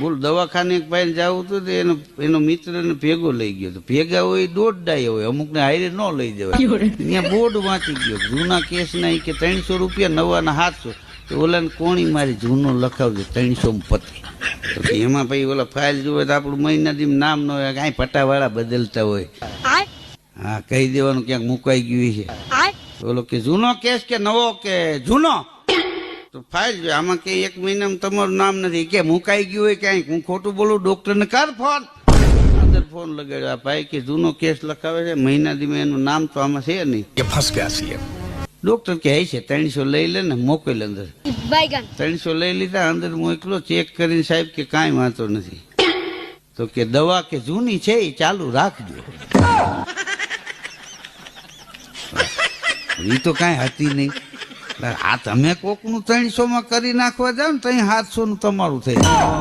બોલ દવાખાને એક ભાઈને જવું હતું તો એનો એનો મિત્રને ભેગો લઈ ગયો તો ભેગા હોય દોઢ ડાય હોય અમુકને હારે ન લઈ જવાય. ત્યાં બોર્ડ વાંચી ગયો. જૂના કેસના ઈ કે ત્રણસો રૂપિયા નવાના સાતસો તો ઓલાને કોણી મારી જૂનો લખાવજો ત્રણસો પતિ. તો એમાં પછી ઓલા ફાઇલ જોવે તો આપણું મહિના દી નામ ન હોય કાંઈ પટ્ટાવાળા બદલતા હોય. હા કહી દેવાનું ક્યાંક મુકાઈ ગયું છે. ઓલો કે જૂનો કેસ કે નવો કે જૂનો? તો ફાઇલ જોઈએ. આમાં કે એક મહિનામાં તમારું નામ નથી. કે મુકાઈ ગયું હોય ક્યાંક હું ખોટું બોલું? ડૉક્ટરને કર ફોન. અંદર ફોન લગાડ્યો. આ ભાઈ કે જૂનો કેસ લખાવે છે. મહિના ધીમે એનું નામ તો આમાં છે નહીં. કે ફસ ગયા છીએ. ડોક્ટર કહે છે ત્રણસો લઈ લે ને મોકલ અંદર. ત્રણસો લઈ લીધા અંદર મોકલો ચેક કરીને સાહેબ કે કાંઈ વાંધો નથી. તો કે દવા કે જૂની છે એ ચાલુ રાખજો. એ તો કાંઈ હતી નહીં. આ તમે કોકનું ત્રણસો માં કરી નાખવા જાવ ને ત્યાં સાતસો નું તમારું થઈ જાય.